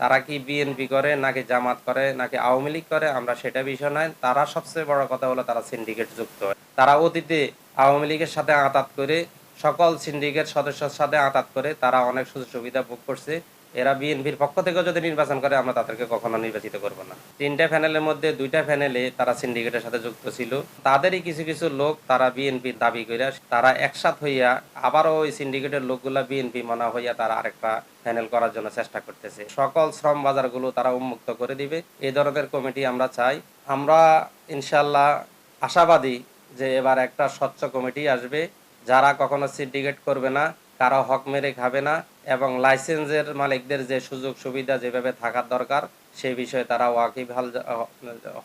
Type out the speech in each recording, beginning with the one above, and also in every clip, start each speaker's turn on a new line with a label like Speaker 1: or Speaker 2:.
Speaker 1: তারা কি বিএনপি করে, নাকি জামাত করে, নাকি আওয়ামী লীগ করে, আমরা সেটা বিষয় নয়। তারা সবচেয়ে বড় কথা হলো তারা সিন্ডিকেট যুক্ত হয়। তারা অতীতে আওয়ামী লীগের সাথে আঁতাত করে, সকল সিন্ডিকেট সদস্যের সাথে আঁতাত করে, তারা অনেক সুযোগ সুবিধা ভোগ করছে। এরা বিএনপির পক্ষ থেকেও যদি নির্বাচন করে, আমরা তাদেরকে কখনো নির্বাচিত করব না। তিনটা প্যানেলের মধ্যে দুইটা প্যানেলে তারা সিন্ডিকেটের সাথে যুক্ত ছিল। তাদেরই কিছু কিছু লোক তারা বিএনপি দাবি করে, তারা একসাথ হইয়া আবারও ওই সিন্ডিকেটের লোকগুলা বিএনপি মানা হইয়া তারা আরেকটা প্যানেল করার জন্য চেষ্টা করতেছে। সকল শ্রম বাজারগুলো তারা উন্মুক্ত করে দিবে। এই ধরনের কমিটি আমরা চাই। আমরা ইনশাল্লাহ আশাবাদী যে এবার একটা স্বচ্ছ কমিটি আসবে। যারা কখনো সিন্ডিকেট করবে না কারও হক মেরে খাবে না এবং লাইসেন্সের মালিকদের যে সুযোগ সুবিধা যেভাবে থাকার দরকার, সেই বিষয়ে তারা ওয়াকিবহাল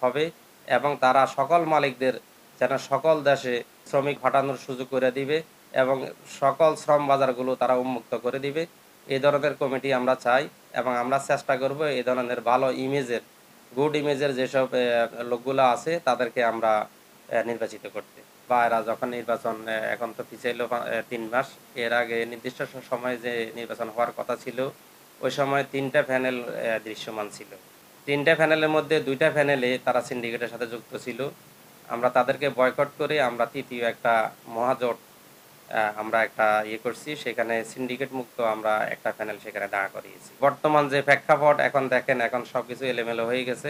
Speaker 1: হবে এবং তারা সকল মালিকদের যেন সকল দেশে শ্রমিক ফাটানোর সুযোগ করে দিবে এবং সকল শ্রম বাজারগুলো তারা উন্মুক্ত করে দিবে। এই ধরনের কমিটি আমরা চাই এবং আমরা চেষ্টা করব এই ধরনের ভালো ইমেজের, গুড ইমেজের যেসব লোকগুলো আছে তাদেরকে আমরা নির্বাচিত করতে। বা এরা যখন নির্বাচন এখন তো পিছাইল তিন মাস। এর আগে নির্দিষ্ট সময়ে যে নির্বাচন হওয়ার কথা ছিল, ওই সময় তিনটা প্যানেল দৃশ্যমান ছিল। তিনটা প্যানেলের মধ্যে দুইটা প্যানেলে তারা সিন্ডিকেটের সাথে যুক্ত ছিল। আমরা তাদেরকে বয়কট করে আমরা তৃতীয় একটা মহাজোট আমরা একটা ইয়ে করছি। সেখানে সিন্ডিকেট মুক্ত আমরা একটা প্যানেল সেখানে দাঁড়া করিয়েছি। বর্তমান যে প্রেক্ষাপট, এখন দেখেন, এখন সবকিছু এলোমেলো হয়ে গেছে।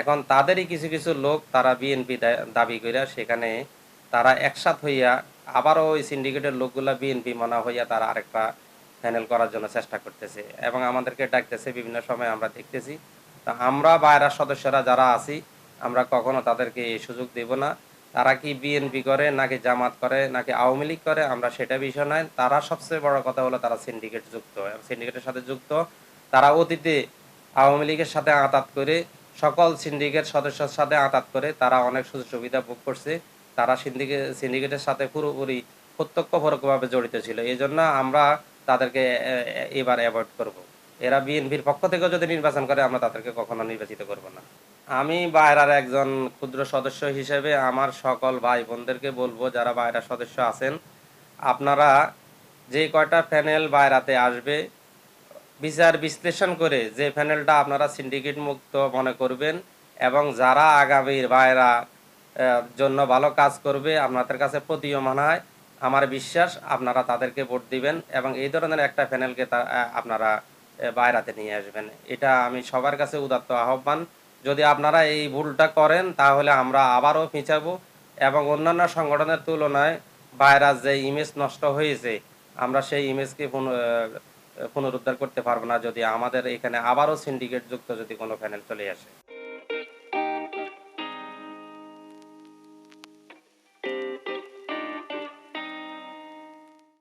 Speaker 1: এখন তাদেরই কিছু কিছু লোক তারা বিএনপি দাবি করে সেখানে তারা একসাথ হইয়া আবারও ওই সিন্ডিকেটের লোকগুলা বিএনপি মানা হইয়া তারা আরেকটা প্যানেল করার জন্য চেষ্টা করতেছে এবং আমাদেরকে ডাকতেছে বিভিন্ন সময় আমরা দেখতেছি। তা আমরা বাইরের সদস্যরা যারা আছি, আমরা কখনো তাদেরকে এই সুযোগ দেব না। তারা কি বিএনপি করে, নাকি জামাত করে, নাকি আওয়ামী লীগ করে, আমরা সেটা বিষয় নয়। তারা সবচেয়ে বড় কথা হলো তারা সিন্ডিকেট যুক্ত। সিন্ডিকেটের সাথে যুক্ত, তারা অতীতে আওয়ামী লীগের সাথে আতাত করে, সকল সিন্ডিকেট সদস্যের সাথে আতাত করে তারা অনেক সুযোগ সুবিধা ভোগ করছে। তারা সিন্ডিকেট সিন্ডিকেটের সাথে পুরোপুরি প্রত্যক্ষ পরোক্ষভাবে জড়িত ছিল এই জন্য আমরা তাদেরকে এবার অ্যাভয়েড করব। এরা বিএনপির পক্ষ থেকেও যদি নির্বাচন করে, আমরা তাদেরকে কখনো নির্বাচিত করব না আমি বাইরার একজন ক্ষুদ্র সদস্য হিসেবে আমার সকল ভাই বোনদেরকে বলব, যারা বাইরার সদস্য আছেন, আপনারা যে কয়টা প্যানেল বাইরাতে আসবে, বিচার বিশ্লেষণ করে যে প্যানেলটা আপনারা সিন্ডিকেট মুক্ত মনে করবেন এবং যারা আগামীর বাইরা জন্য ভালো কাজ করবে, আপনাদের কাছে প্রতীয়মান হয়। আমার বিশ্বাস আপনারা তাদেরকে ভোট দিবেন এবং এই ধরনের একটা প্যানেলকে তা আপনারা বাইরাতে নিয়ে আসবেন। এটা আমি সবার কাছে উদাত্ত আহ্বান। যদি আপনারা এই ভুলটা করেন, তাহলে আমরা আবারও পিছাবো এবং অন্যান্য সংগঠনের তুলনায় ভাইরাস যে ইমেজ নষ্ট হয়েছে, আমরা সেই ইমেজকে পুন- পুনরুদ্ধার করতে পারব না যদি আমাদের এখানে আবারও সিন্ডিকেট যুক্ত যদি কোনো প্যানেল চলে আসে।